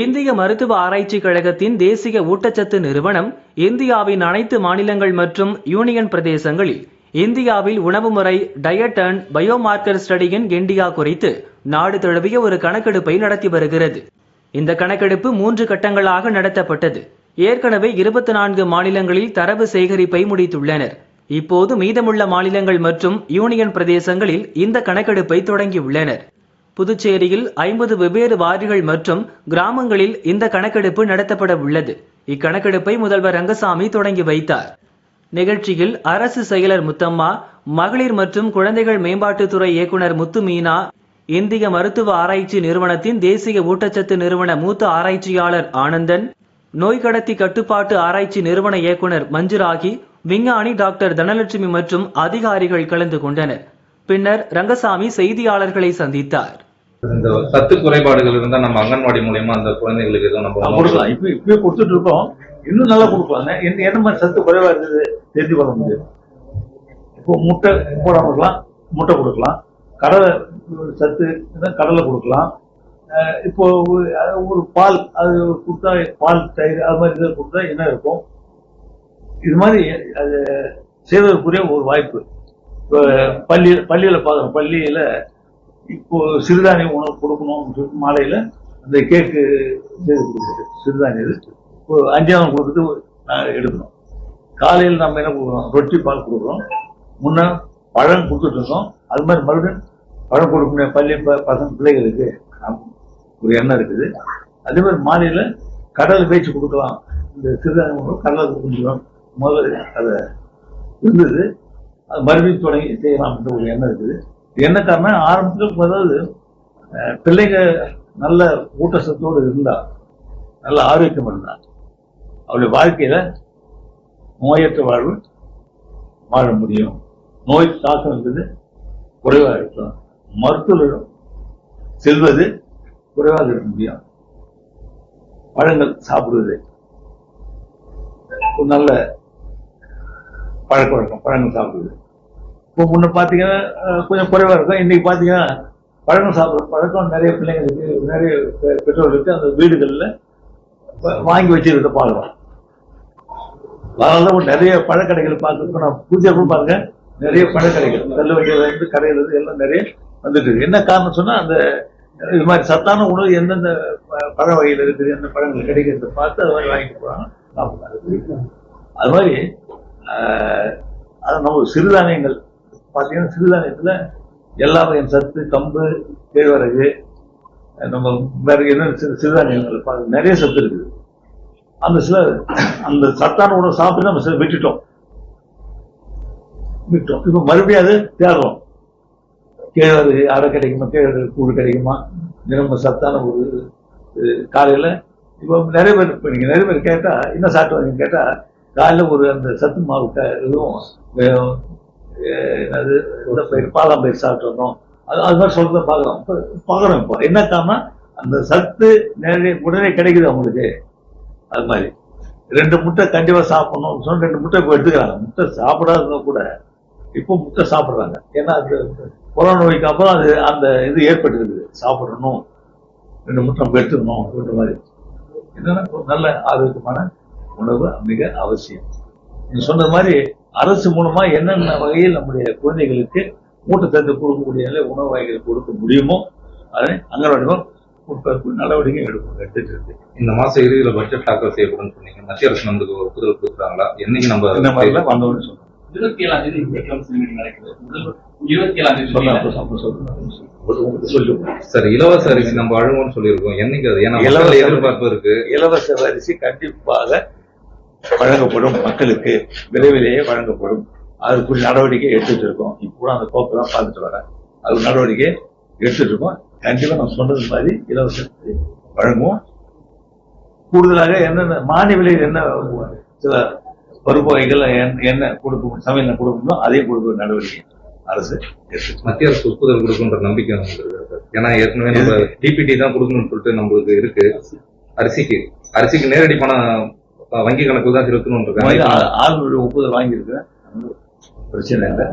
இந்திய மருத்துவ ஆராய்ச்சிக் கழகத்தின் தேசிய ஊட்டச்சத்து நிறுவனம் இந்தியாவின் அனைத்து மாநிலங்கள் மற்றும் யூனியன் பிரதேசங்களில் இந்தியாவில் உணவு முறை டயட் அண்ட் பயோமார்க்கர் ஸ்டடியின் இந்தியா குறித்து நாடு தழுவிய ஒரு கணக்கெடுப்பை நடத்தி வருகிறது. இந்த கணக்கெடுப்பு மூன்று கட்டங்களாக நடத்தப்பட்டது. ஏற்கனவே இருபத்தி நான்கு மாநிலங்களில் தரவு சேகரிப்பை முடித்துள்ளனர். இப்போது மீதமுள்ள மாநிலங்கள் மற்றும் யூனியன் பிரதேசங்களில் இந்த கணக்கெடுப்பை தொடங்கியுள்ளனர். புதுச்சேரியில் ஐம்பது வெவ்வேறு வார்டுகள் மற்றும் கிராமங்களில் இந்த கணக்கெடுப்பு நடத்தப்பட உள்ளது. இக்கணக்கெடுப்பை முதல்வர் ரங்கசாமி தொடங்கி வைத்தார். நிகழ்ச்சியில் அரசு செயலர் முத்தம்மா மகளிர் மற்றும் குழந்தைகள் மேம்பாட்டுத்துறை இயக்குனர் முத்து மீனா இந்திய மருத்துவ ஆராய்ச்சி நிறுவனத்தின் தேசிய ஊட்டச்சத்து நிறுவன மூத்த ஆராய்ச்சியாளர் ஆனந்தன் நோய் கடத்தி கட்டுப்பாட்டு ஆராய்ச்சி நிறுவன இயக்குனர் மஞ்சுராகி விஞ்ஞானி டாக்டர் தனலட்சுமி மற்றும் அதிகாரிகள் கலந்து கொண்டனர். பின்னர் ரங்கசாமி செய்தியாளர்களை சந்தித்தார். இந்த சத்து குறைபாடுகள் இருந்தா நம்ம அங்கன்வாடி மூலியமா அந்த குழந்தைகளுக்கு எதுவும் நம்ம கொடுக்கலாம். இப்ப இப்பயே கொடுத்துட்டு இருக்கோம். இன்னும் நல்லா கொடுக்கலாம். என்ன என்ன மாதிரி சத்து குறைவா இருக்குது தெரிஞ்சு கொள்ள முடியும் இப்போ முட்டை போடாம இருக்கலாம் முட்டை கொடுக்கலாம். கடலை சத்து கடலை கொடுக்கலாம். இப்போ ஒரு பால் அது கொடுத்தா பால் தயிர் அது மாதிரி இதை கொடுத்தா என்ன இருக்கும்? இது மாதிரி அது செய்வதற்குரிய ஒரு வாய்ப்பு. இப்போ பள்ளி பள்ளியில பார்க்குறோம். பள்ளியில இப்போ சிறுதானிய உணவு கொடுக்கணும்னு சொல்லி மாலையில அந்த கேக்கு செய்து கொடுக்குறது இது. இப்போ அஞ்சாவது கொடுக்குறது நாங்கள் எடுக்கணும். காலையில் நம்ம என்ன கொடுக்குறோம்? ரொட்டி பால் கொடுக்குறோம். முன்ன பழம் கொடுத்துட்டு இருந்தோம். அது மாதிரி மறுபடியும் பழம் கொடுக்கணும். பள்ளி ப- பசங்க பிள்ளைகளுக்கு ஒரு எண்ணம் இருக்குது. அதே மாதிரி மாலையில் கடல் பேச்சு கொடுக்கலாம். இந்த சிறுதானிய உணவு கடலை கொடுக்கலாம் முதல்ல அதை இருந்தது. அது மறுபடியும் தொடங்கி செய்யலாம்ன்ற ஒரு எண்ணம் இருக்குது. என்ன காரணம் ஆரம்பத்தில் அதாவது அஹ், பிள்ளைங்க நல்ல ஊட்டச்சத்தோடு இருந்தா நல்ல ஆரோக்கியம் இருந்தா அவளுடைய வாழ்க்கையில நோயற்ற வாழ்வு வாழ முடியும். நோய் தாக்கம் என்பது குறைவாக இருக்கும். மருத்துவரிடம் செல்வது குறைவாக இருக்க முடியும். பழங்கள் சாப்பிடுவது ஒரு நல்ல பழக்க வழக்கம் பழங்கள் சாப்பிடுவது. இப்போ முன்ன பார்த்தீங்கன்னா கொஞ்சம் குறைவாக இருக்கும். இன்னைக்கு பார்த்தீங்கன்னா பழக்கம் சாப்பிட்ற பழக்கம் நிறைய பிள்ளைங்களுக்கு நிறைய பெ- பெற்றோர்களுக்கு அந்த வீடுகளில் வாங்கி வச்சிருக்க பார்க்கலாம் அதனால நிறைய பழக்கடைகள் பார்த்து நான் பூஜை கூட பாருங்க. நிறைய பழக்கடைகள் நல்ல வண்டியிலேருந்து கடையிலேருந்து கடையில இருந்து எல்லாம் நிறைய வந்துட்டு என்ன காரணம் சொன்னால் அந்த இது மாதிரி சத்தான உணவு எந்தெந்த ப- பழ வகையில் இருக்குது எந்த பழங்கள் கிடைக்கிறத பார்த்து அது மாதிரி வாங்கிட்டு போகிறாங்க அது மாதிரி அது நம்ம சிறுதானியங்கள் பார்த்தீங்கன்னா சிறுதானியத்துல எல்லா வகையும் சத்து கம்பு கேழ்வரகு நம்ம வேற என்ன சிறு சிறுதானியங்கள் பாருங்க, நிறைய சத்து இருக்குது. அந்த சில அந்த சத்தான உணவு சாப்பிட்டு நம்ம சில விட்டுட்டோம். விட்டோம் இப்போ மறுபடியும் அது தேடுறோம். கேழ்வரகு அரை கிடைக்குமா? கேழ்வரகு கூழ் கிடைக்குமா? தினமும் சத்தான ஒரு காலையில் காலையில. இப்போ நிறைய பேர் இப்போ நீங்க நிறைய பேர் கேட்டா என்ன சாப்பிட்டு கேட்டா காலையில ஒரு அந்த சத்து மாவு க- இதுவும் என்னது? அஹ் பயிர் பாதாம் பயிர் சாப்பிட்டு அது அது மாதிரி சொல்கிறத பார்க்குறோம் இப்போ பார்க்குறோம் இப்போ. என்ன காரணம் அந்த சத்து நிறைய உடனே கிடைக்குது அவங்களுக்கு. அது மாதிரி. ரெண்டு முட்டை கண்டிப்பா சாப்பிடணும். சொன்னால் ரெண்டு முட்டை இப்போ எடுத்துக்கிறாங்க. முட்டை சாப்பிடாதவங்க கூட இப்போ முட்டை சாப்பிடுறாங்க. ஏன்னா அது கொரோனா நோய்க்கு அப்புறம் அது அந்த இது ஏற்பட்டுருக்குது. சாப்பிடணும். ரெண்டு முட்டை நம்ம எடுத்துக்கணும் அப்படின்ற மாதிரி. என்னன்னா ஒரு நல்ல ஆரோக்கியமான உணவு மிக அவசியம். நீங்கள் சொன்னது மாதிரி அரசு மூலமா என்னென்ன வகையில் நம்முடைய குழந்தைகளுக்கு ஊட்டச்சத்து கொடுக்கக்கூடிய நிலை உணவு வகைகள் கொடுக்க முடியுமோ அதை அங்கன்வாடிகள் கொடுப்பதற்கு நடவடிக்கை எடுக்கும் எடுத்துட்டு இருக்கு. இந்த மாசம் இறுதியில பட்ஜெட் தாக்கல் செய்யப்படும் சொன்னீங்க. மத்திய அரசு நமக்கு ஒப்புதல் கொடுக்குறாங்களா? என்னைக்கு நம்ம இந்த மாதிரிலாம் வந்தோம்னு சொல்றோம். இருபத்தி ஏழாம் தேதி இருபத்தி ஏழாம் தேதி சொல்லுங்க சார் இலவச அரிசி நம்ம வழங்குவோம்னு சொல்லியிருக்கோம். என்னைக்கு அது? ஏன்னா இலவச எதிர்பார்ப்பு இருக்கு. இலவச அரிசி கண்டிப்பாக வழங்கப்படும் மக்களுக்கு விரைவிலேயே வழங்கப்படும். அதுக்குரிய நடவடிக்கை எடுத்துட்டு இருக்கோம். இப்போ அந்த கோப்பை தான் பார்த்துட்டு வரேன் அது நடவடிக்கை எடுத்துட்டு இருக்கோம். கண்டிப்பா நான் சொன்னது மாதிரி இலவச வழங்குவோம். கூடுதலாக என்னென்ன மானிய விலையில் என்ன சில பருப்பு வகைகள் என்ன- என்ன கொடுக்க சமையல் கொடுக்கணுமோ அதையும் கொடுக்க நடவடிக்கை அரசு மத்திய அரசு ஒப்புதல் கொடுக்குன்ற நம்பிக்கை ஏன்னா ஏற்கனவே நம்ம டிபிடி தான் கொடுக்கணும்னு சொல்லிட்டு நம்மளுக்கு இருக்கு. அரிசிக்கு அரிசிக்கு நேரடி பணம் வங்கி கணக்கு தான் செலுத்தணும் ஆளுநருடைய ஒப்புதல் வாங்கியிருக்கிறேன். பிரச்சனை இல்லை.